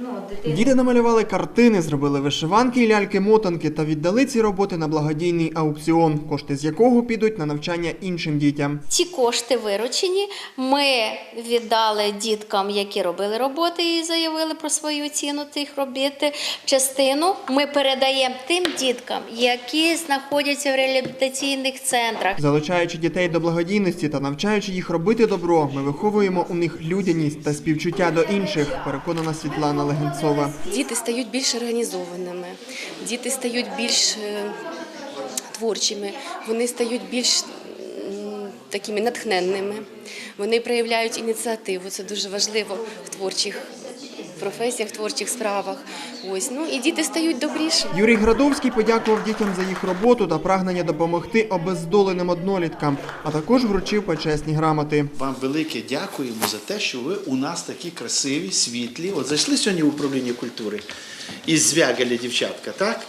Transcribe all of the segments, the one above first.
ну, дитина. Діти намалювали картини, зробили вишиванки і ляльки-мотанки та віддали ці роботи на благодійний аукціон, кошти з якого підуть на навчання іншим дітям. Ці кошти виручені. Ми віддали діткам, які робили роботи і заявили про свою ціну цих робіт. Частину ми передаємо тим діткам, які знаходяться в реабілітаційних центрах. Залучаючи дітей до благодійності та навчаючи їх робити добро, ми виховуємо у них людяність та співчуття до інших, переконана Світлана Легенцова. Діти стають більш організованими, діти стають більш е, творчими, вони стають більш такими натхненними, вони проявляють ініціативу. Це дуже важливо в творчих професіях, в творчих справах. Ось ну і діти стають добрішими. Юрій Градовський подякував дітям за їх роботу та прагнення допомогти обездоленим одноліткам, а також вручив почесні грамоти. Вам велике дякуємо за те, що ви у нас такі красиві, світлі. От зайшли сьогодні в управління культури із Звягеля дівчатка, так?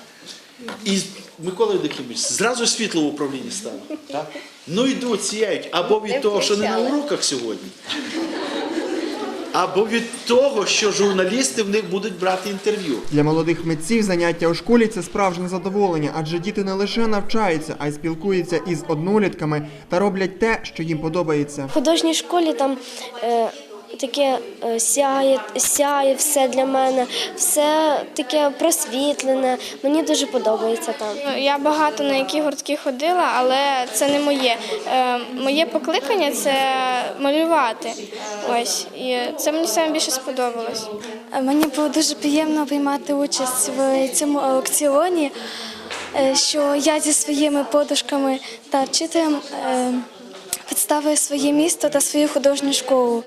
І Микола Євдокимович, зразу світло в управлінні стало. Так? Ну йдуть, сіяють. Або від того, що не на уроках сьогодні. Або від того, що журналісти в них будуть брати інтерв'ю. Для молодих митців заняття у школі це справжнє задоволення, адже діти не лише навчаються, а й спілкуються із однолітками та роблять те, що їм подобається. В художній школі там е, таке е, сяє, сяє все для мене, все таке просвітлене. Мені дуже подобається там. Ну, Я багато на які гуртки ходила, але це не моє. Е, моє покликання це малювати. Ось і це мені саме більше сподобалось. Мені було дуже приємно приймати участь в цьому аукціоні, е, що я зі своїми подружками та вчителем е, представив своє місто та свою художню школу.